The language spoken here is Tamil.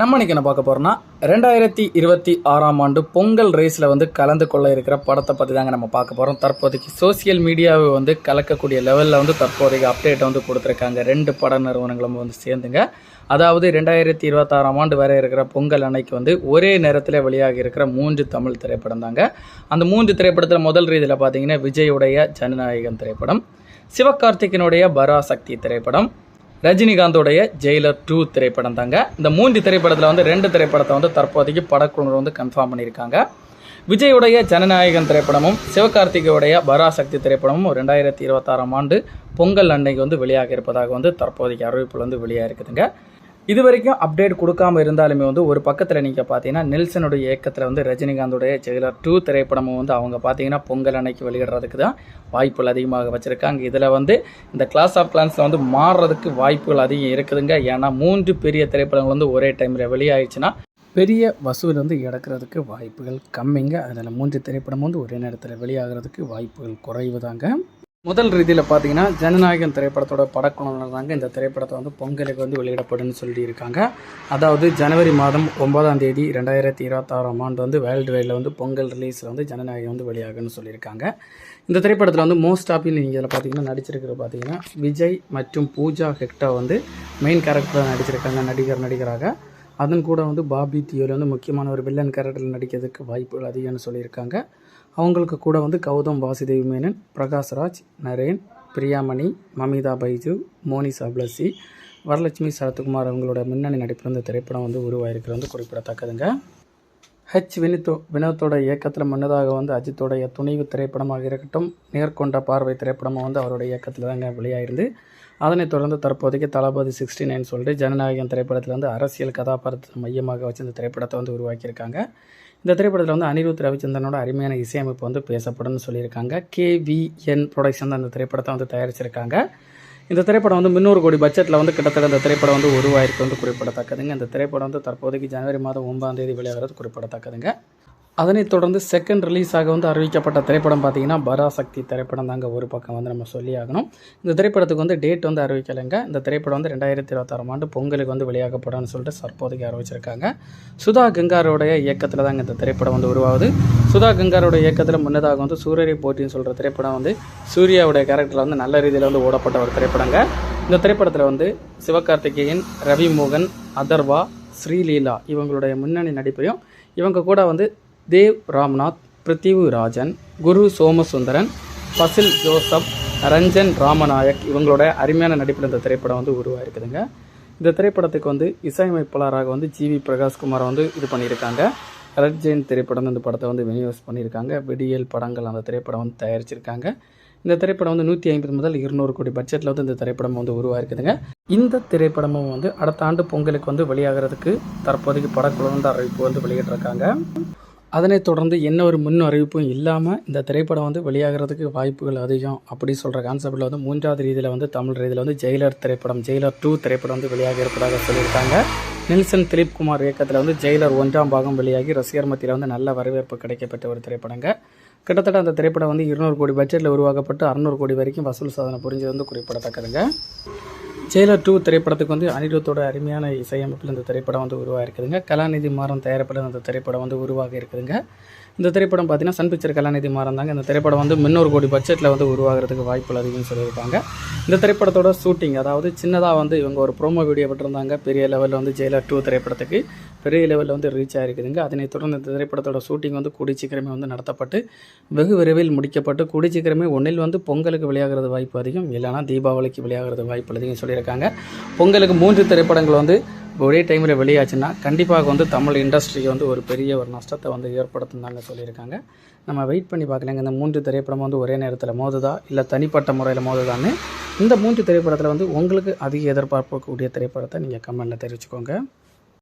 நம்ம இன்றைக்கி என்ன பார்க்க போகிறோம்னா ரெண்டாயிரத்தி இருபத்தி ஆறாம் ஆண்டு பொங்கல் ரேஸில் வந்து கலந்து கொள்ள இருக்கிற படத்தை பற்றி தாங்க நம்ம பார்க்க போகிறோம் தற்போதைக்கு சோசியல் மீடியாவை வந்து கலக்கக்கூடிய லெவலில் வந்து தற்போதைக்கு அப்டேட்டை வந்து கொடுத்துருக்காங்க. ரெண்டு பட நிறுவனங்களும் வந்து சேர்ந்துங்க. அதாவது ரெண்டாயிரத்தி இருபத்தாறாம் ஆண்டு வரை இருக்கிற பொங்கல் அன்னைக்கு வந்து ஒரே நேரத்தில் வெளியாகி இருக்கிற மூன்று தமிழ் திரைப்படம் தாங்க. அந்த மூன்று திரைப்படத்தில் முதல் ரீதியில் பார்த்தீங்கன்னா விஜயுடைய ஜனநாயகன் திரைப்படம் சிவகார்த்திகனுடைய பராசக்தி திரைப்படம் ரஜினிகாந்தோடைய ஜெயிலர் டூ திரைப்படம் தாங்க. இந்த மூன்று திரைப்படத்தில் வந்து ரெண்டு திரைப்படத்தை வந்து தற்போதைக்கு படக்குழு வந்து கன்ஃபார்ம் பண்ணியிருக்காங்க. விஜயுடைய ஜனநாயகன் திரைப்படமும் சிவகார்த்திகேயுடைய பராசக்தி திரைப்படமும் ரெண்டாயிரத்தி இருபத்தாறாம் ஆண்டு பொங்கல் அன்னைக்கு வந்து வெளியாக இருப்பதாக வந்து தற்போதைக்கு அறிவிப்பில் வந்து வெளியாக இருக்குதுங்க. இது வரைக்கும் அப்டேட் கொடுக்காம இருந்தாலுமே வந்து ஒரு பக்கத்தில் நீங்கள் பார்த்தீங்கன்னா நெல்சனுடைய இயக்கத்தில் வந்து ரஜினிகாந்தோடைய ஜெயிலர் டூ திரைப்படமும் வந்து அவங்க பார்த்தீங்கன்னா பொங்கல் அன்னைக்கு வெளியிடுறதுக்கு தான் வாய்ப்புகள் அதிகமாக வச்சுருக்காங்க. இதில் வந்து இந்த கிளாஸ் ஆஃப் கிளான்ஸில் வந்து மாறுறதுக்கு வாய்ப்புகள் அதிகம் இருக்குதுங்க. ஏன்னா மூன்று பெரிய திரைப்படங்கள் வந்து ஒரே டைமில் வெளியாயிடுச்சுன்னா பெரிய வசூல் வந்து எடுக்கிறதுக்கு வாய்ப்புகள் கம்மிங்க. அதில் மூன்று திரைப்படம் வந்து ஒரே நேரத்தில் வெளியாகிறதுக்கு வாய்ப்புகள் குறைவு தாங்க முதல் ரீதியில் பார்த்தீங்கன்னா ஜனநாயகன் திரைப்படத்தோட படக்குழுவினர் தாங்க இந்த திரைப்படத்தை வந்து பொங்கலுக்கு வந்து வெளியிடப்படும்னு சொல்லியிருக்காங்க. அதாவது ஜனவரி மாதம் ஒன்பதாம் தேதி ரெண்டாயிரத்தி இருபத்தாறாம் ஆண்டு வந்து வேர்ல்டு வைடில் வந்து பொங்கல் ரிலீஸில் வந்து ஜனநாயகம் வந்து வெளியாகும்னு சொல்லியிருக்காங்க. இந்த திரைப்படத்தில் வந்து மோஸ்ட் ஆஃபில் நீங்கள் இதில் பார்த்தீங்கன்னா நடிச்சிருக்கிறது பார்த்தீங்கன்னா விஜய் மற்றும் பூஜா ஹெக்டா வந்து மெயின் கேரக்டராக நடிச்சிருக்காங்க நடிகர் நடிகராக. அதன் கூட வந்து பாபி தியோல வந்து முக்கியமான ஒரு வில்லன் கேரக்டரில் நடிக்கிறதுக்கு வாய்ப்புகள் அதிகம்னு சொல்லியிருக்காங்க. அவங்களுக்கு கூட வந்து கௌதம் வாசுதேவி மேனன் பிரகாஷ்ராஜ் நரேன் பிரியாமணி மமிதா பைஜு மோனி சப்ளசி வரலட்சுமி சரத்குமார் அவங்களோட முன்னணி நடிப்பில் இந்த திரைப்படம் வந்து உருவாயிருக்கிறது வந்து குறிப்பிடத்தக்கதுங்க. ஹெச் வினித்தோ வினோத்தோட இயக்கத்தில் முன்னதாக வந்து அஜித்தோடைய துணிவு திரைப்படமாக இருக்கட்டும் நேர்கொண்ட பார்வை திரைப்படமும் வந்து அவருடைய இயக்கத்தில் தாங்க வெளியாயிருந்து அதனைத் தொடர்ந்து தற்போதைக்கு தளபதி சிக்ஸ்டி நைன் சொல்லிட்டு ஜனநாயகம் திரைப்படத்தில் வந்து அரசியல் கதாபாத்திரத்தை மையமாக வச்சு இந்த திரைப்படத்தை வந்து உருவாக்கியிருக்காங்க. இந்த திரைப்படத்தில் வந்து அனிருத் ரவிச்சந்திரனோட அருமையான இசையமைப்பு வந்து பேசப்படும்னு சொல்லியிருக்காங்க. கேவிஎன் ப்ரொடக்ஷன் தான் இந்த திரைப்படத்தை வந்து தயாரிச்சிருக்காங்க. இந்த திரைப்படம் வந்து முந்நூறு கோடி பட்ஜெட்டில் வந்து கிட்டத்தட்ட இந்த திரைப்படம் வந்து உருவாயிருக்கு வந்து குறிப்பிடத்தக்கதுங்க. இந்த திரைப்படம் வந்து தற்போதைக்கு ஜனவரி மாதம் ஒன்பதாம் தேதி வெளியாகிறது குறிப்பிடத்தக்கதுங்க. அதனைத் தொடர்ந்து செகண்ட் ரிலீஸாக வந்து அறிவிக்கப்பட்ட திரைப்படம் பார்த்தீங்கன்னா பராசக்தி திரைப்படம் தாங்க ஒரு பக்கம் வந்து நம்ம சொல்லி ஆகணும். இந்த திரைப்படத்துக்கு வந்து டேட் வந்து அறிவிக்கலைங்க. இந்த திரைப்படம் வந்து ரெண்டாயிரத்தி இருபத்தாறாம் ஆண்டு பொங்கலுக்கு வந்து வெளியாகப்படும்னு சொல்லிட்டு தற்போதைக்கு அறிவிச்சிருக்காங்க. சுதா கங்காரோடைய இயக்கத்தில் தாங்க இந்த திரைப்படம் வந்து உருவாகுது. சுதா கங்காரோட இயக்கத்தில் முன்னதாக வந்து சூரியரை போட்டின்னு சொல்கிற திரைப்படம் வந்து சூர்யாவுடைய கேரக்டரில் வந்து நல்ல ரீதியில் வந்து ஓடப்பட்ட ஒரு திரைப்படங்க. இந்த திரைப்படத்தில் வந்து சிவகார்த்திகேயன் ரவி மோகன் அதர்வா ஸ்ரீலீலா இவங்களுடைய முன்னணி நடிப்பையும் இவங்க கூட வந்து தேவ் ராம்நாத் பிரித்திவு ராஜன் குரு சோமசுந்தரன் பசில் ஜோசப் ரஞ்சன் ராமநாயக் இவங்களோட அருமையான நடிப்பில் இந்த திரைப்படம் வந்து உருவாயிருக்குதுங்க. இந்த திரைப்படத்துக்கு வந்து இசையமைப்பாளராக வந்து ஜிவி பிரகாஷ்குமார் வந்து இது பண்ணியிருக்காங்க. ரெட் ஜெயின் திரைப்படம் இந்த படத்தை வந்து விநியோகம் பண்ணியிருக்காங்க. விடியல் படங்கள் அந்த திரைப்படம் வந்து தயாரிச்சிருக்காங்க. இந்த திரைப்படம் வந்து நூற்றி ஐம்பது முதல் இருநூறு கோடி பட்ஜெட்டில் வந்து இந்த திரைப்படம் வந்து உருவாயிருக்குதுங்க. இந்த திரைப்படமும் வந்து அடுத்த ஆண்டு பொங்கலுக்கு வந்து வெளியாகிறதுக்கு தற்போதைக்கு படக்குழு வந்து அறிவிப்பு வந்து வெளியிட்டிருக்காங்க. அதனைத் தொடர்ந்து என்ன ஒரு முன் அறிவிப்பும் இல்லாமல் இந்த திரைப்படம் வந்து வெளியாகிறதுக்கு வாய்ப்புகள் அதிகம் அப்படி சொல்கிற கான்செப்டில் வந்து மூன்றாவது ரீதியில் வந்து தமிழ் ரீதியில் வந்து ஜெயிலர் திரைப்படம் ஜெயிலர் டூ திரைப்படம் வந்து வெளியாக இருப்பதாக சொல்லியிருக்காங்க. நெல்சன் திலீப் குமார் இயக்கத்தில் வந்து ஜெயிலர் ஒன்றாம் பாகம் வெளியாகி ரசிகர் மத்தியில் வந்து நல்ல வரவேற்பு கிடைக்கப்பட்ட ஒரு திரைப்படங்க. கிட்டத்தட்ட அந்த திரைப்படம் வந்து இருநூறு கோடி பட்ஜெட்டில் உருவாக்கப்பட்டு அறநூறு கோடி வரைக்கும் வசூல் சாதனை புரிஞ்சது வந்து குறிப்பிடத்தக்கதுங்க. ஜெயிலர் டூ திரைப்படத்துக்கு வந்து அனிருத்தோட அருமையான இசையமைப்பில் இந்த திரைப்படம் வந்து உருவாகிருக்குதுங்க. கலாநிதி மாறன் தயாரிப்பில் இந்த திரைப்படம் வந்து உருவாக இருக்குதுங்க இந்த திரைப்படம் பார்த்தீங்கன்னா சன் பிக்சர் கலாநிதி மாறன் தாங்க. இந்த திரைப்படம் வந்து முன்னூறு கோடி பட்ஜெட்டில் வந்து உருவாகிறதுக்கு வாய்ப்புகள் அதிகம்னு சொல்லியிருக்காங்க. இந்த திரைப்படத்தோட ஷூட்டிங் அதாவது சின்னதாக வந்து இவங்க ஒரு ப்ரோமோ வீடியோ விட்டுருந்தாங்க. பெரிய லெவலில் வந்து ஜெயிலர் டூ திரைப்படத்துக்கு பெரிய லெவலில் வந்து ரீச் ஆகிருக்குதுங்க அதனைத் தொடர்ந்து இந்த திரைப்படத்தோட ஷூட்டிங் வந்து கூடி சீக்கிரமே வந்து நடத்தப்பட்டு வெகு விரைவில் முடிக்கப்பட்டு கூடி சீக்கிரமே ஒன்றில் வந்து பொங்கலுக்கு விளையாகிறது வாய்ப்பு அதிகம். இல்லைனா தீபாவளிக்கு விளையாகிறது வாய்ப்பு அதிகம். சொல்லியிருக்காங்க பொங்கலுக்கு மூன்று திரைப்படங்கள் வந்து ஒரே டைமில் வெளியாச்சுன்னா கண்டிப்பாக வந்து தமிழ் இண்டஸ்ட்ரிக்கு வந்து ஒரு பெரிய ஒரு நஷ்டத்தை வந்து ஏற்படுத்தினாங்க சொல்லியிருக்காங்க. நம்ம வெயிட் பண்ணி பார்க்கலாங்க. இந்த மூன்று திரைப்படம் வந்து ஒரே நேரத்தில் மோதுதா? இல்லை தனிப்பட்ட முறையில் மோதுதான்னு? இந்த மூன்று திரைப்படத்தில் வந்து உங்களுக்கு அதிக எதிர்பார்க்கக்கூடிய திரைப்படத்தை நீங்கள் கமெண்டில் தெரிவிச்சுக்கோங்க.